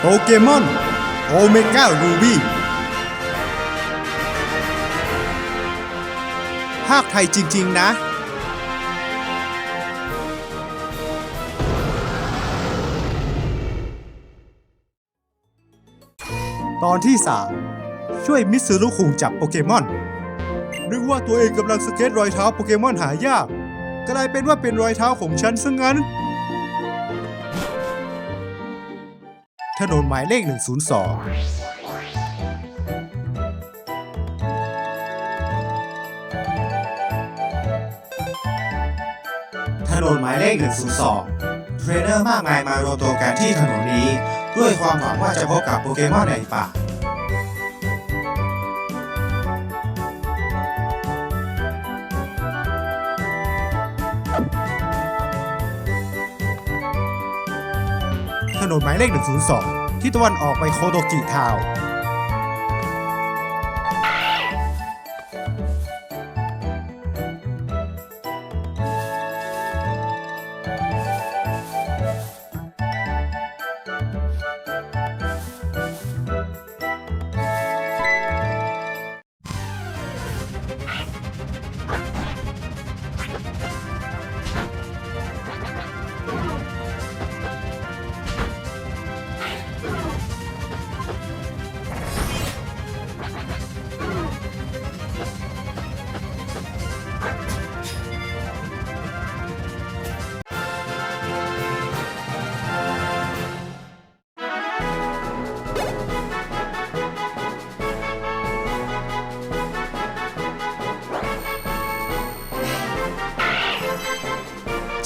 โปเกมอนโอเมก้ารูบี้ภาคไทยจริง ๆ นะ ตอนที่ 3 ช่วยมิสซูรุคุงจับโปเกมอน นึกว่าตัวเองกำลังสเก็ตรอยเท้าโปเกมอนหายาก กลายเป็นว่าเป็นรอยเท้าของฉันซะงั้น ถนนหมายเลข 102ถนนหมายเลข 102 เทรนเนอร์มากมายมารวมตัวกันที่ถนนนี้ ด้วยความหวังว่าจะพบกับโปเกมอนในป่า นนหมายเลข 102 ที่ตะวันออกไปโคโตกิทาว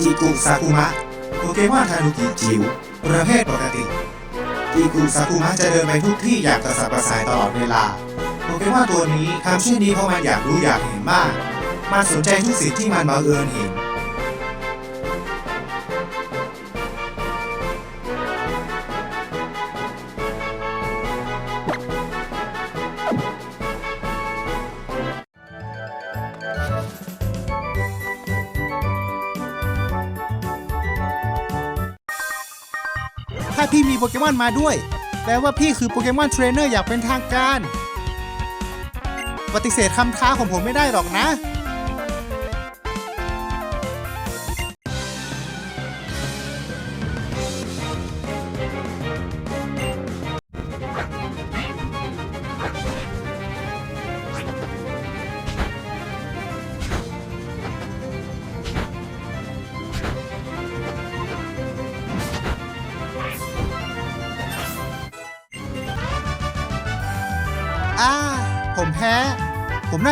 จีกุซากุมะโปเกมอนทานุกิจิ๋วประเภทปกติจีกุซากุมะจะเดินไปทุกที่อย่างกระสับกระส่ายตลอดเวลาโปเกมอนตัวนี้ทำเช่นนี้เพราะมันอยากรู้อยากเห็นมาก มันสนใจทุกสิ่งที่มันบังเอิญเห็น อนมาด้วย แปลว่าพี่คือโปเกมอนเทรนเนอร์อยากเป็นทางการ ปฏิเสธคำท้าของผมไม่ได้หรอกนะ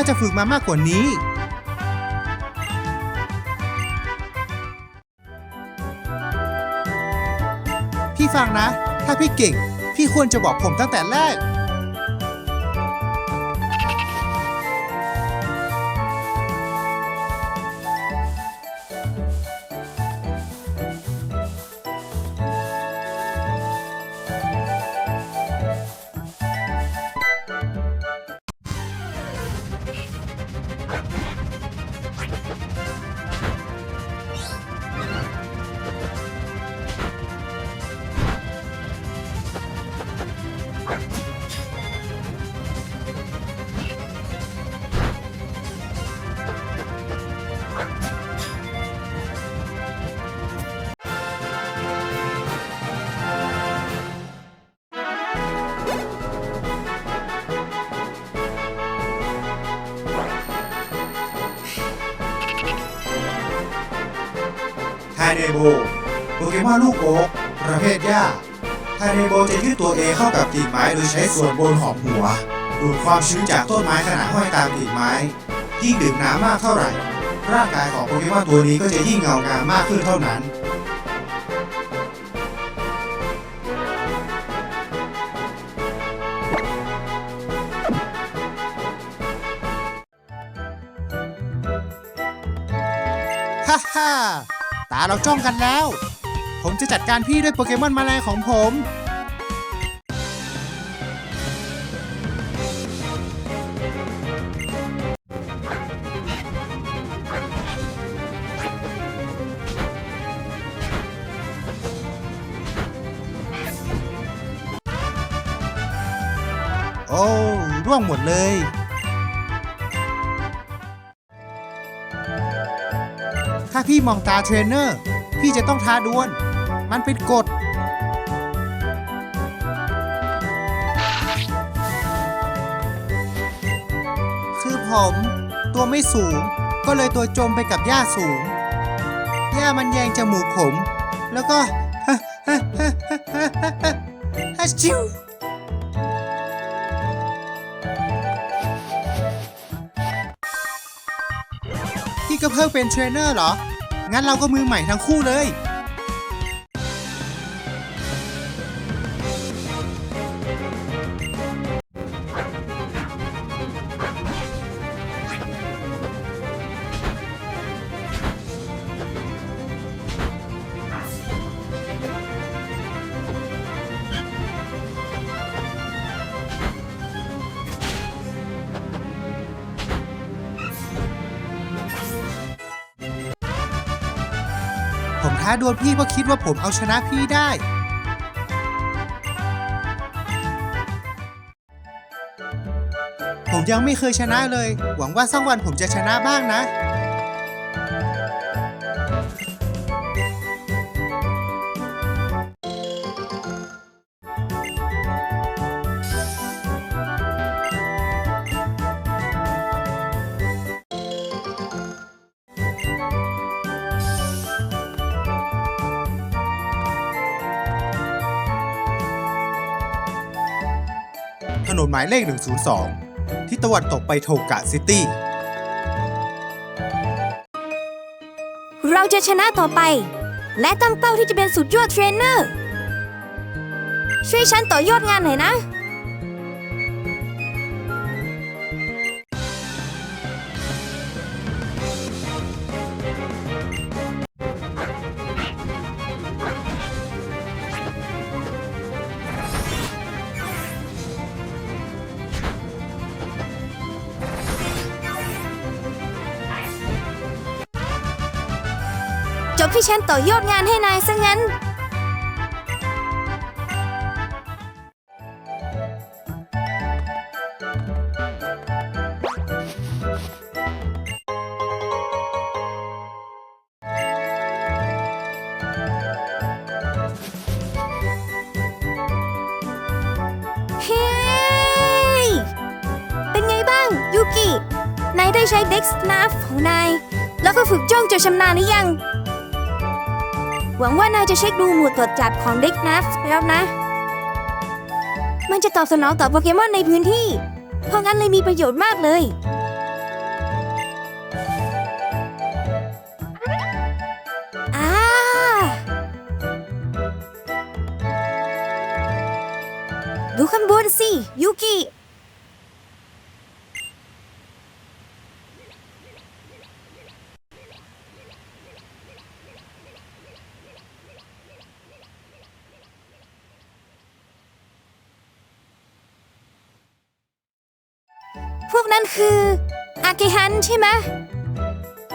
จะฝึกมามากกว่านี้ พี่ฟังนะ ถ้าพี่เก่ง พี่ควรจะบอกผมตั้งแต่แรก เนโบโปเกมอนลูกโอ๊กประเภทหญ้าไทเนโบจะยืดตัวเองเข้ากับกิ่งไม้โดยใช้ส่วนบนของหัว ดูดความชื้นจากต้นไม้ขณะห้อยตามกิ่งไม้ ยิ่งดื่มน้ำมากเท่าไหร่ ร่างกายของโปเกมอนตัวนี้ก็จะยิ่งเงางามมากขึ้นเท่านั้นฮ่าฮ่า ตาเราจ้องกันแล้ว ผมจะจัดการพี่ด้วยโปเกมอนมาแรงของผม ถ้าพี่มองตาเทรนเนอร์ พี่จะต้องท้าดวล มันเป็นกฎ คือผมตัวไม่สูง ก็เลยตัวจมไปกับหญ้าสูง หญ้ามันแยงจมูกผม แล้วก็ฮัชชิวพี่ก็เพิ่งเป็นเทรนเนอร์เหรอ งั้นเราก็มือใหม่ทั้งคู่เลย ท้าดวลพี่เพราะคิดว่าผมเอาชนะพี่ได้ ผมยังไม่เคยชนะเลย หวังว่าสักวันผมจะชนะบ้างนะายเลข 102 ที่ตะวันตกไปโทกะซิตี้ เราจะชนะต่อไป และตั้งเป้าที่จะเป็นสุดยอดเทรนเนอร์ ช่วยฉันต่อยอดงานหน่อยนะ จบที่ฉันต่อยอดงานให้นายซะงั้น เฮ้ยเป็นไงบ้างยูกิ นายได้ใช้เด็กสนาฟของนาย แล้วก็ฝึกจ้องจนชำนาญหรือยัง หวังว่านายจะเช็คดูหมวดตรวจจับของเด็กนัฟแล้วนะ มันจะตอบสนองต่อโปเกมอนในพื้นที่ เพราะงั้นเลยมีประโยชน์มากเลย วกนั้นคืออาเกฮันใช่ไหม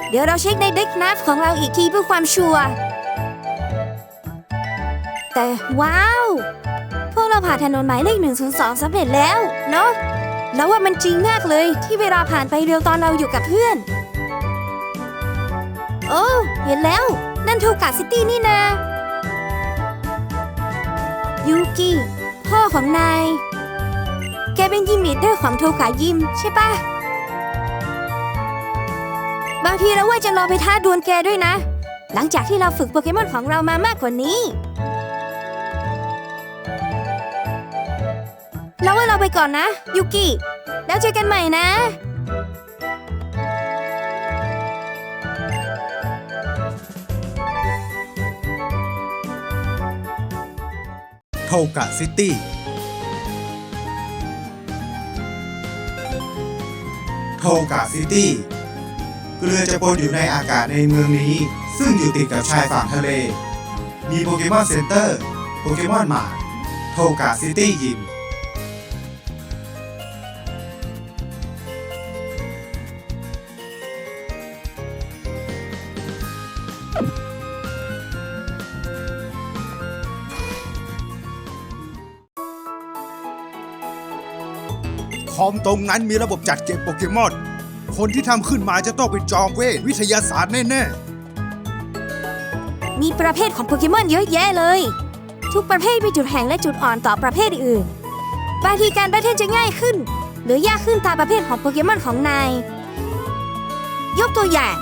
เดี๋ยวเราเช็คในเด็กนัฟของเราอีกทีเพื่อความชัวร์แต่ว้าว พวกเราผ่านถนนหมายเลขหนึ่งศูนย์สองสำเร็จแล้ว เนาะแล้วว่ามันจริงมากเลยที่เวลาผ่านไปเร็วตอนเราอยู่กับเพื่อน โอ้ เห็นแล้ว นั่นโทกาซิตี้นี่นายูกิพ่อของนาย แกเป็นยิมลีดเดอร์ของโทกายิมใช่ปะบางทีเราว่าจะลองไปท้าดวลแกด้วยนะ หลังจากที่เราฝึกโปเกมอนของเรามามากกว่านี้เราว่าเราไปก่อนนะ ยูกิ แล้วเจอกันใหม่นะโทกะซิตี้ โทกะซิตี้เกลือจะปนอยู่ในอากาศในเมืองนี้ ซึ่งอยู่ติดกับชายฝั่งทะเล มีโปเกมอนเซ็นเตอร์ โปเกมอนมาร์ทโทกะซิตี้ยิม อมตรงนั้นมีระบบจัดเก็บโปเกมอน คนที่ทำขึ้นมาจะต้องเป็นจอมเวทวิทยาศาสตร์แน่มีประเภทของโปเกมอนเยอะแยะเลย ทุกประเภทมีจุดแข็งและจุดอ่อนต่อประเภทอื่น บางทีการแบทเทิลจะง่ายขึ้น หรือยากขึ้นตามประเภทของโปเกมอนของนาย ยกตัวอย่าง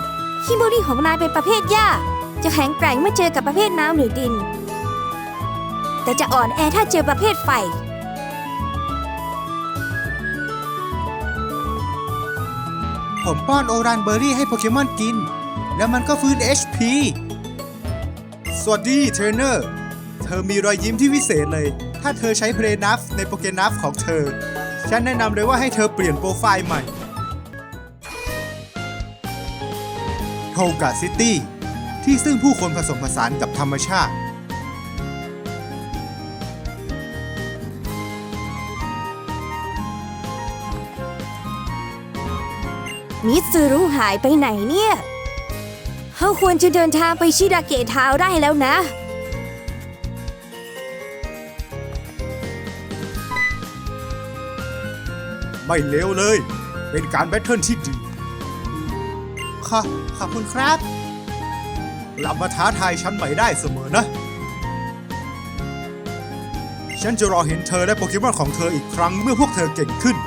คิมโบรีของนายเป็นประเภทหญ้า จะแข็งแกร่งเมื่อเจอกับประเภทน้ำหรือดิน แต่จะอ่อนแอถ้าเจอประเภทไฟ ผมป้อนโอรันเบอร์รี่ให้โปเกมอนกิน แล้วมันก็ฟื้น HP สวัสดีเทรนเนอร์ เธอมีรอยยิ้มที่วิเศษเลย ถ้าเธอใช้เพลนัฟในโปเกนัฟของเธอ ฉันแนะนำเลยว่าให้เธอเปลี่ยนโปรไฟล์ใหม่โทกาซิตี้ที่ซึ่งผู้คนผสมผสานกับธรรมชาติ มิสซูรุหายไปไหนเนี่ยเขาควรจะเดินทางไปชิดาเกะเท้าได้แล้วนะ ไม่เลวเลย เป็นการแบทเทิลที่ดี ค่ะ ขอบคุณครับกลับมาท้าทายฉันใหม่ได้เสมอนะ ฉันจะรอเห็นเธอและโปเกมอนของเธออีกครั้งเมื่อพวกเธอเก่งขึ้น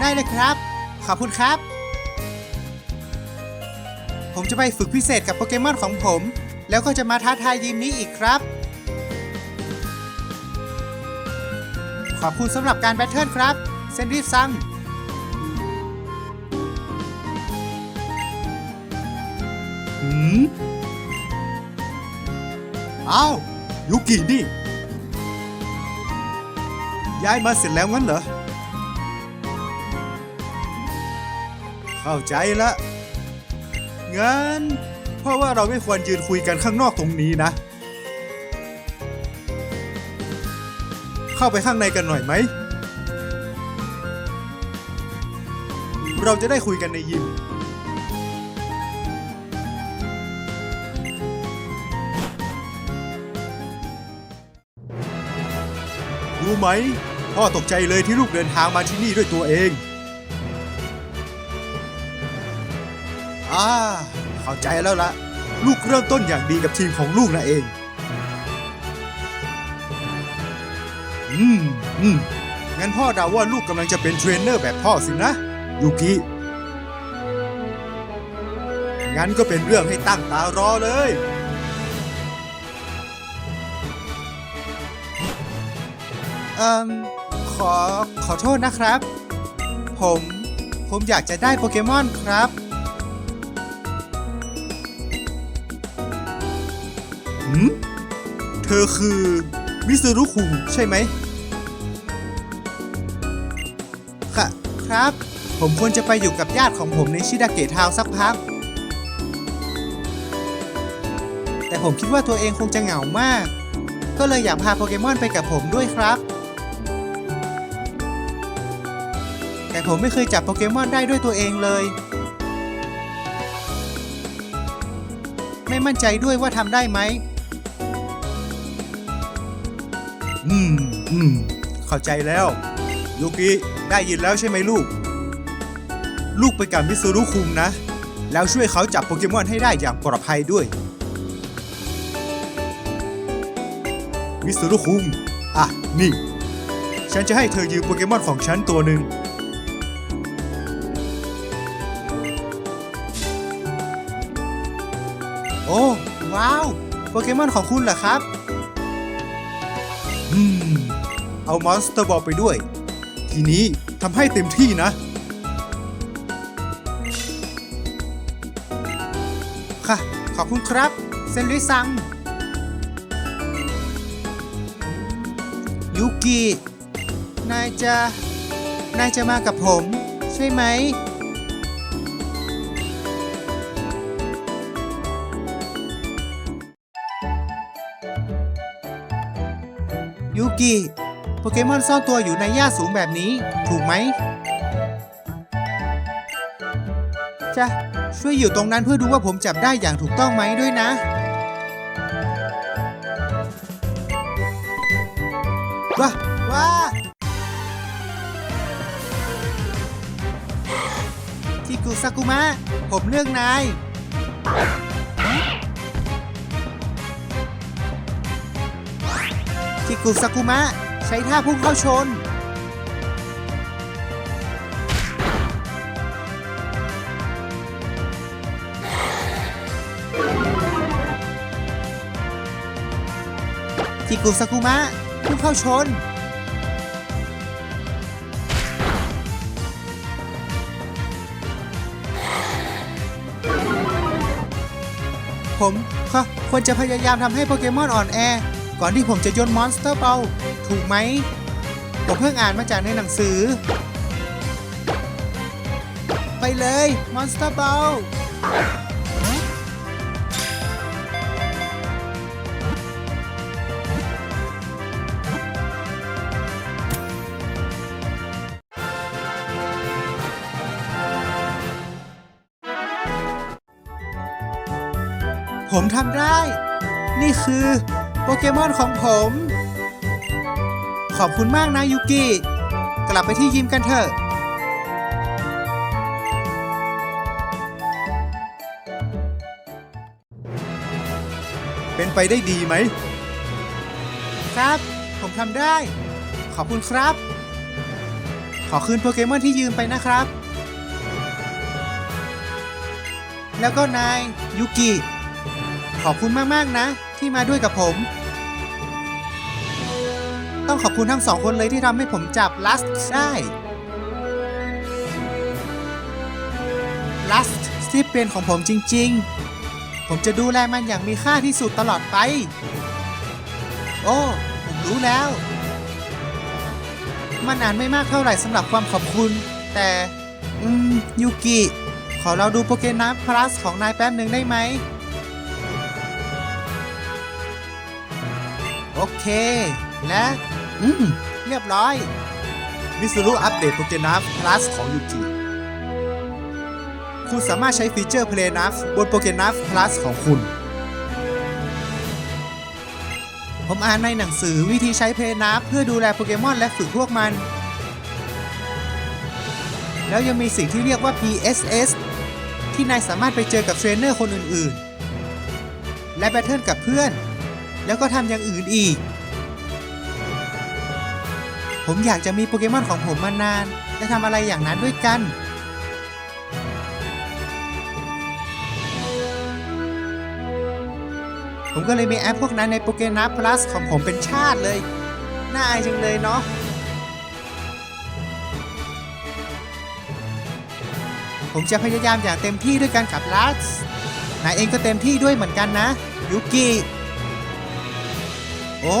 ได้เลยครับ ขอบคุณครับ ผมจะไปฝึกพิเศษกับโปเกมอนของผม แล้วก็จะมาท้าทายยิมนี้อีกครับ ขอบคุณสำหรับการแบทเทิลครับ เซนริฟซังหืมอ้าวยูกินี่ ย้ายมาเสร็จแล้วงั้นเหรอ เข้าใจละ งั้น เพราะว่าเราไม่ควรยืนคุยกันข้างนอกตรงนี้นะ เข้าไปข้างในกันหน่อยไหม เราจะได้คุยกันในยิม รู้ไหมพ่อตกใจเลยที่ลูกเดินทางมาที่นี่ด้วยตัวเอง อ่าเข้าใจแล้วละลูกเริ่มต้นอย่างดีกับทีมของลูกนะเอง อืมอืมงั้นพ่อเดาว่าลูกกำลังจะเป็นเทรนเนอร์แบบพ่อสินะยูกิงั้นก็เป็นเรื่องให้ตั้งตารอเลย เอ่มขอขอโทษนะครับ ผม ผมอยากจะได้โปเกมอนครับ หืมเธอคือมิสรุคุใช่ไหม ค่ะ ครับ ผมควรจะไปอยู่กับญาติของผมในชิดาเกะทาวสักพัก แต่ผมคิดว่าตัวเองคงจะเหงามาก ก็เลยอยากพาโปเกมอนไปกับผมด้วยครับ แต่ผมไม่เคยจับโปเกมอนได้ด้วยตัวเองเลย ไม่มั่นใจด้วยว่าทำได้ไหม อืมอืมเข้าใจแล้วยูกิได้ยินแล้วใช่ไหมลูก ลูกไปกับมิสรุคุงนะ แล้วช่วยเขาจับโปเกมอนให้ได้อย่างปลอดภัยด้วย มิสรุคุง อะ นี่ ฉันจะให้เธอยืมโปเกมอนของฉันตัวหนึ่งโอ้ ว้าว โปเกมอนของคุณเหรอครับ อืม เอามอนสเตอร์บอลไปด้วย ทีนี้ทำให้เต็มที่นะ ค่ะ ขอบคุณครับ เซนริซังยุกิ นายจะ นายจะมากับผม ใช่ไหม ยูกิโปเกมอนซ่อนตัวอยู่ในหญ้าสูงแบบนี้ ถูกไหมจะช่วยอยู่ตรงนั้นเพื่อดูว่าผมจับได้อย่างถูกต้องไหมด้วยนะ ว้าว้าทิกุซากุมะ ผมเลือกนาย กุซากุมะ ใช้ท่าพุ่งเข้าชนทิกุซากุมะ พุ่งเข้าชนผมควรจะพยายามทำให้โปเกมอนอ่อนแอ ก่อนที่ผมจะโยนมอนสเตอร์เบลถูกไหม ผมเพิ่งอ่านมาจากในหนังสือ ไปเลยมอนสเตอร์เบลผมทำได้ นี่คือ โปเกมอนของผม ขอบคุณมากนะยูกิ กลับไปที่ยิมกันเถอะ เป็นไปได้ดีไหม ครับ ผมทำได้ ขอบคุณครับ ขอคืนโปเกมอนที่ยืมไปนะครับ แล้วก็นายยูกิ ขอบคุณมาก ๆ นะ ที่มาด้วยกับผม ต้องขอบคุณทั้งสองคนเลยที่ทำให้ผมจับลัสได้ ลัสที่เป็นของผมจริง ๆ ผมจะดูแลมันอย่างมีค่าที่สุดตลอดไป โอ้ ผมรู้แล้ว มันอ่านไม่มากเท่าไหร่สำหรับความขอบคุณ แต่ อืม ยูกิ ขอเราดูโปเกนัฟพลัสของนายแป๊บหนึ่งได้ไหม โอเค และ อืม เรียบร้อย มิสรุอัปเดตโปเกนัฟพลัสของยูกิคุณสามารถใช้ฟีเจอร์เพลย์นัฟบนโปเกนัฟพลัสของคุณ ผมอ่านในหนังสือวิธีใช้เพลย์นัฟเพื่อดูแลโปเกมอนและฝึกพวกมัน แล้วยังมีสิ่งที่เรียกว่า PSS ที่นายสามารถไปเจอกับเทรนเนอร์คนอื่น ๆ และแบทเทิลกับเพื่อน แล้วก็ทำอย่างอื่นอีก ผมอยากจะมีโปเกมอนของผมมานาน และทำอะไรอย่างนั้นด้วยกัน ผมก็เลยมีแอปพวกนั้นในโปเกนัฟพลัสของผมเป็นชาติเลย น่าอายจังเลยเนาะผมจะพยายามอย่างเต็มที่ด้วยกันกับลัสนายเองก็เต็มที่ด้วยเหมือนกันนะ ยุกิ โอ้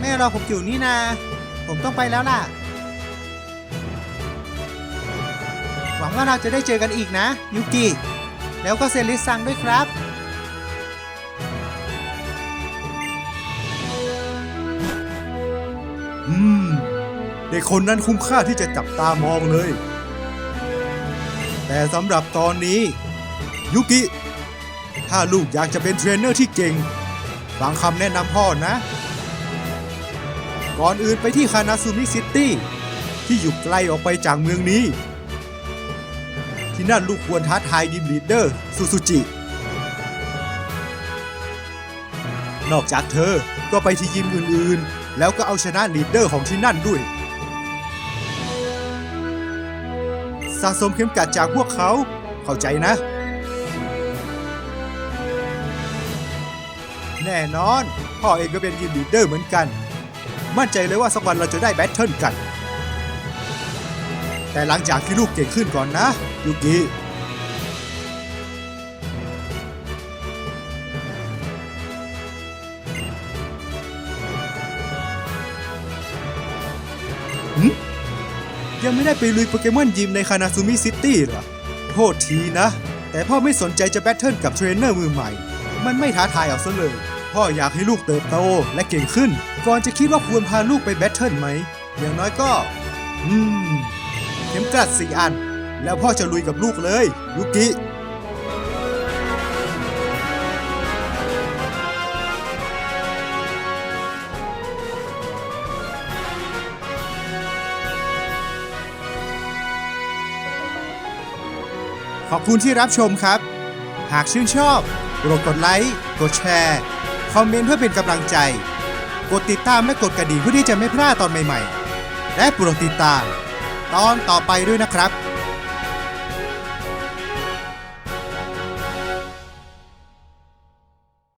แม่รอผมอยู่นี่นา ผมต้องไปแล้วล่ะ หวังว่าเราจะได้เจอกันอีกนะ ยุกิ แล้วก็เซริสซังด้วยครับ อืม เด็กคนนั้นคุ้มค่าที่จะจับตามองเลย แต่สำหรับตอนนี้ ยุกิ ถ้าลูกอยากจะเป็นเทรนเนอร์ที่เก่งฟังคำแนะนำพ่อนะ ก่อนอื่นไปที่คานาซูมิซิตี้ที่อยู่ไกลออกไปจากเมืองนี้ ที่นั่นลูกควรท้าทายยิมลีดเดอร์ซูซูจิ นอกจากเธอก็ไปที่ยิมอื่นๆ แล้วก็เอาชนะลีดเดอร์ของที่นั่นด้วย สะสมเข็มกัดจากพวกเขาเข้าใจนะ แน่นอน พ่อเองก็เป็นยิมลีดเดอร์เหมือนกัน มั่นใจเลยว่าสักวันเราจะได้แบทเทิลกัน แต่หลังจากที่ลูกเก่งขึ้นก่อนนะยูกิยังไม่ได้ไปลุยโปเกมอนยิมในคานาซูมิซิตี้เหรอ โทษทีนะ แต่พ่อไม่สนใจจะแบทเทิลกับเทรนเนอร์มือใหม่ มันไม่ท้าทายเอาซะเลย พ่ออยากให้ลูกเติบโตและเก่งขึ้น ก่อนจะคิดว่าควรพาลูกไปแบทเทิลไหม อย่างน้อยก็ อืม เข็มกลัดสี่อัน แล้วพ่อจะลุยกับลูกเลยยุกิขอบคุณที่รับชมครับ หากชื่นชอบโปรดกดไลค์ กดแชร์ คอมเมนต์เพื่อเป็นกำลังใจ กดติดตามและกดกระดิ่งเพื่อที่จะไม่พลาดตอนใหม่ๆ และโปรดติดตาม ตอนต่อไปด้วยนะครับ